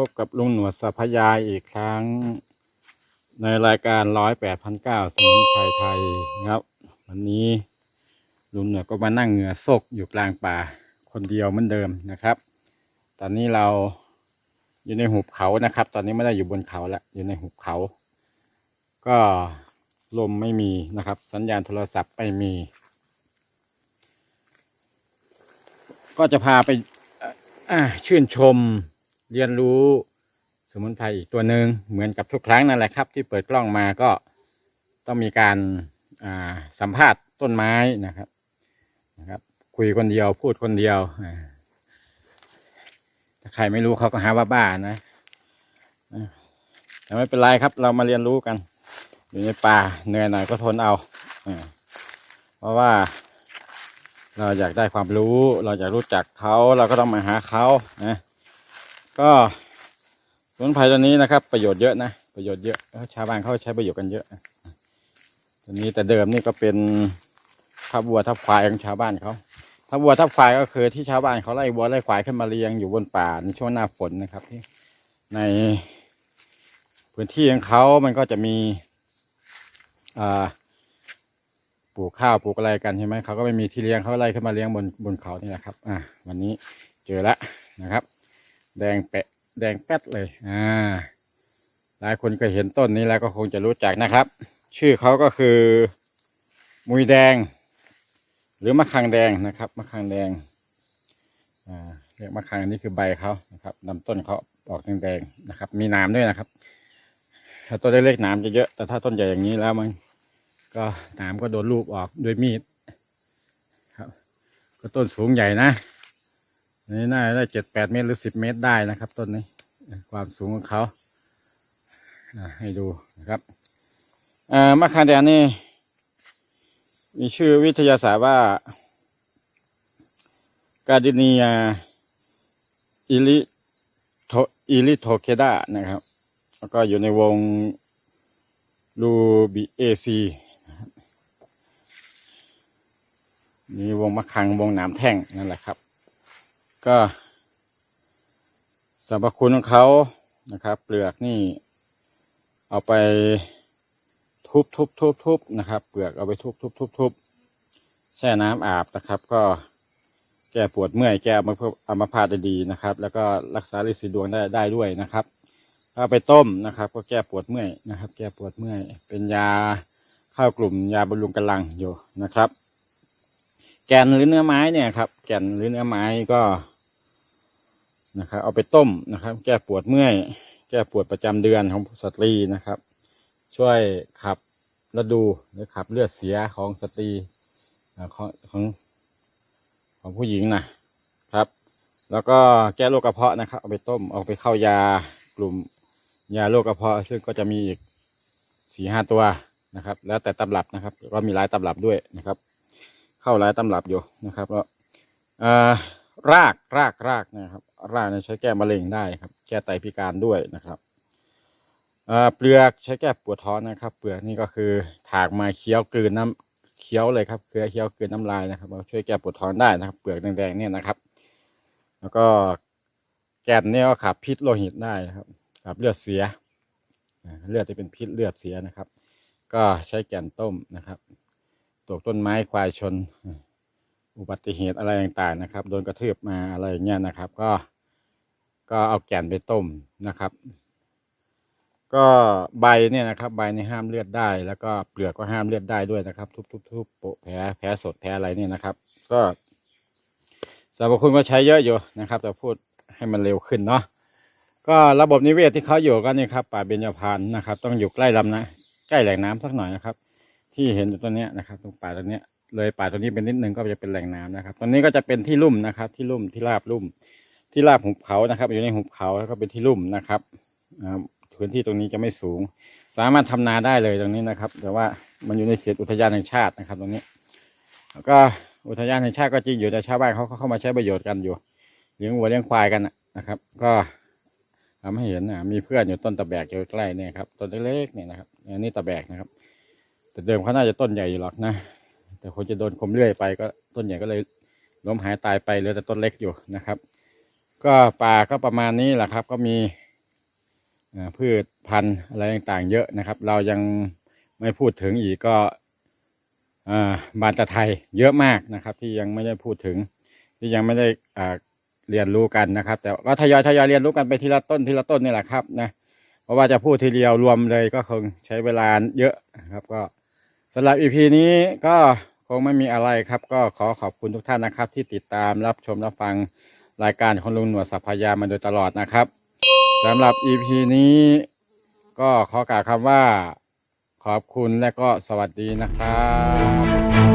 พบกับลุงหนวดสัพยายอีกครั้ง ในรายการร้อยแปดพันเก้าสมุนไพรไทยครับ วันนี้ลุงหนวดก็มานั่งเหงื่อซกอยู่กลางป่าคนเดียวเหมือนเดิมนะครับ ตอนนี้เราอยู่ในหุบเขานะครับ ตอนนี้ไม่ได้อยู่บนเขาแล้วอยู่ในหุบเขา ก็ลมไม่มีนะครับ สัญญาณโทรศัพท์ไม่มี ก็จะพาไปชื่นชม เรียนรู้สมุนไพรอีกตัวหนึ่งเหมือนกับทุกครั้งนั่นแหละครับ ที่เปิดกล้องมาก็ต้องมีการาสัมภาษณ์ต้นไม้นะครับนะครับ คุยคนเดียวพูดคนเดียวถ้าใครไม่รู้เขาก็หาว่าบ้านะแต่ไม่เป็นไรครับ เรามาเรียนรู้กัน อยู่ในป่าเหนื่อยหน่อยก็ทนเอาเพราะว่า เราอยากได้ความรู้ เราอยากรู้จักเขาเราก็ต้องมาหาเขานะ ก็สมุนไพรตัวนี้นะครับ ประโยชน์เยอะนะประโยชน์เยอะชาวบ้านเขาใช้ประโยชน์กันเยอะตัวนี้แต่เดิมนี่ก็เป็นทับวัวทับควายของชาวบ้านเขาทับวัวทับควายก็คือที่ชาวบ้านเขาไล่วัวไล่ควายขึ้นมาเลี้ยงอยู่บนป่าในช่วงหน้าฝนนะครับที่ในพื้นที่ของเขามันก็จะมีปลูกข้าวปลูกอะไรกันใช่ไหมเขาก็ไม่มีที่เลี้ยงเขาไล่ขึ้นมาเลี้ยงบนบนเขานี่แหละครับ อ่า วันนี้เจอแล้วนะครับ แดงแปะแดงแป๊ดเลยอ่าหลายคนก็เห็นต้นนี้แล้วก็คงจะรู้จักนะครับ ชื่อเขาก็คือ มุยแดง หรือมะขังแดงนะครับมะขังแดงอ่าเรียกมะขังอันนี้คือใบเขานะครับลำต้นเขาออกแดงๆนะครับ มีหนามด้วยนะครับ ถ้าต้นเล็กๆหนามจะเยอะแต่ถ้าต้นใหญ่อย่างนี้แล้วมัน ก็หนามก็โดนลูบออกด้วยมีดครับ ก็ต้นสูงใหญ่นะ นี่น่าได้เจ็ดแปดเมตรหรือสิบเมตรได้นะครับ ต้นนี้ ความสูงของเขาให้ดูนะครับมะขามแดงนี่ มีชื่อวิทยาศาสตร์ว่ากาดินียอิลิโทอิลิโทเคดานะครับ แล้วก็อยู่ในวงลูบิเอซีมีวงมะขังวงหนามแท่งนั่นแหละครับ ก็สรรพคุณของเขานะครับ เปลือกนี่ เอาไปทุบทุบทุบทุบนะครับ เปลือกเอาไปทุบทุบทุบทุบแช่น้ำอาบนะครับ ก็แก้ปวดเมื่อยแก้อัมพอัมพาตได้ดีนะครับ แล้วก็รักษาลิสีดวงได้ได้ด้วยนะครับเอาไปต้มนะครับ ก็แก้ปวดเมื่อยนะครับ แก้ปวดเมื่อย เป็นยาเข้ากลุ่มยาบำรุงกำลังอยู่นะครับ แก่นหรือเนื้อไม้เนี่ยครับ แก่นหรือเนื้อไม้ก็ นะครับ เอาไปต้มนะครับ แก้ปวดเมื่อย แก้ปวดประจำเดือนของสตรีนะครับ ช่วยขับระดูหรือขับเลือดเสียของสตรีของของของผู้หญิงนะครับ แล้วก็แก้โรคกระเพาะนะครับ เอาไปต้มเอาไปเข้ายากลุ่มยาโรคกระเพาะ ซึ่งก็จะมีอีกสี่ห้าตัวนะครับ แล้วแต่ตำรับนะครับก็มีหลายตำรับด้วยนะครับ เข้าหลายตำรับอยู่นะครับแล้วอ่อ รากรากรากนะครับ รากเนี่ยใช้แก้มะเร็งได้ครับ แก้ไตพิการด้วยนะครับเเปลือกใช้แก้ปวดท้องนะครับ เปลือกนี่ก็คือถากมาเคี้ยวกลืนน้ำเคี้ยวเลยครับเคี้ยวเคี้ยวกลืนน้ำลายนะครับเราช่วยแก้ปวดท้องได้นะครับ เปลือกแดงๆเนี่ยนะครับ แล้วก็แก่นเนี่ยก็ขับพิษโลหิตได้นะครับขับเลือดเสีย เลือดที่เป็นพิษเลือดเสียนะครับ ก็ใช้แก่นต้มนะครับตกต้นไม้ควายชน อุบัติเหตุอะไรต่างๆนะครับ โดนกระทืบมาอะไรอย่างเงี้ยนะครับ ก็ก็เอาแก่นไปต้มนะครับ ก็ใบเนี่ยนะครับ ใบนี่ห้ามเลือดได้ แล้วก็เปลือกก็ห้ามเลือดได้ด้วยนะครับ ทุบๆๆโปะแผลแผลสดแผลอะไรเนี่ยนะครับ ก็สรรพคุณก็ใช้เยอะอยู่นะครับ แต่พูดให้มันเร็วขึ้นเนาะก็ระบบนิเวศที่เขาอยู่ก็นี่ครับป่าเบญจพรรณนะครับ ต้องอยู่ใกล้ลำนะใกล้แหล่งน้ำสักหน่อยนะครับ ที่เห็นอยู่ตรงเนี้ยนะครับ ตรงป่าตรงเนี้ย เลยป่าตรงนี้เป็นนิดนึงก็จะเป็นแหล่งน้ำนะครับตรงนี้ก็จะเป็นที่ลุ่มนะครับ ที่ลุ่มที่ราบลุ่ม ที่ราบหุบเขานะครับ อยู่ในหุบเขาแล้วก็เป็นที่ลุ่มนะครับพื้นที่ตรงนี้จะไม่สูง สามารถทำนาได้เลยตรงนี้นะครับ แต่ว่ามันอยู่ในเขตอุทยานแห่งชาตินะครับ ตรงนี้ แล้วก็อุทยานแห่งชาติก็จริงอยู่แต่ชาวบ้านเขาเข้ามาใช้ประโยชน์กันอยู่เลี้ยงวัวเลี้ยงควายกันนะครับ ก็ทำให้เห็นนะมีเพื่อนอยู่ต้นตะแบกอยู่ใกล้เนี่ยครับต้นเล็กๆเนี่ยนะครับอันนี้ตะแบกนะครับ แต่เดิมเขาน่าจะต้นใหญ่อยู่หรอกนะ แต่คนจะโดนคมเลื่อยไปก็ต้นใหญ่ก็เลยล้มหายตายไปเหลือแต่ต้นเล็กอยู่นะครับ ก็ป่าก็ประมาณนี้แหละครับ ก็มีพืชพันธุ์อะไรต่างๆ เยอะนะครับ เรายังไม่พูดถึงอีกก็บานตะไทยเยอะมากนะครับ ที่ยังไม่ได้พูดถึง ที่ยังไม่ได้เรียนรู้กันนะครับ แต่ก็ทยอยทยอยเรียนรู้กันไปทีละต้นทีละต้นนี่แหละครับนะเพราะว่าจะพูดทีเดียวรวมเลยก็คงใช้เวลาเยอะนะครับก็ สำหรับอีพีนี้ก็คงไม่มีอะไรครับ ก็ขอขอบคุณทุกท่านนะครับ ที่ติดตามรับชมรับฟังรายการของลุงหนวดสัพพยามาโดยตลอดนะครับสำหรับอีพีนี้ก็ขอกล่าวคำว่าขอบคุณและก็สวัสดีนะครับ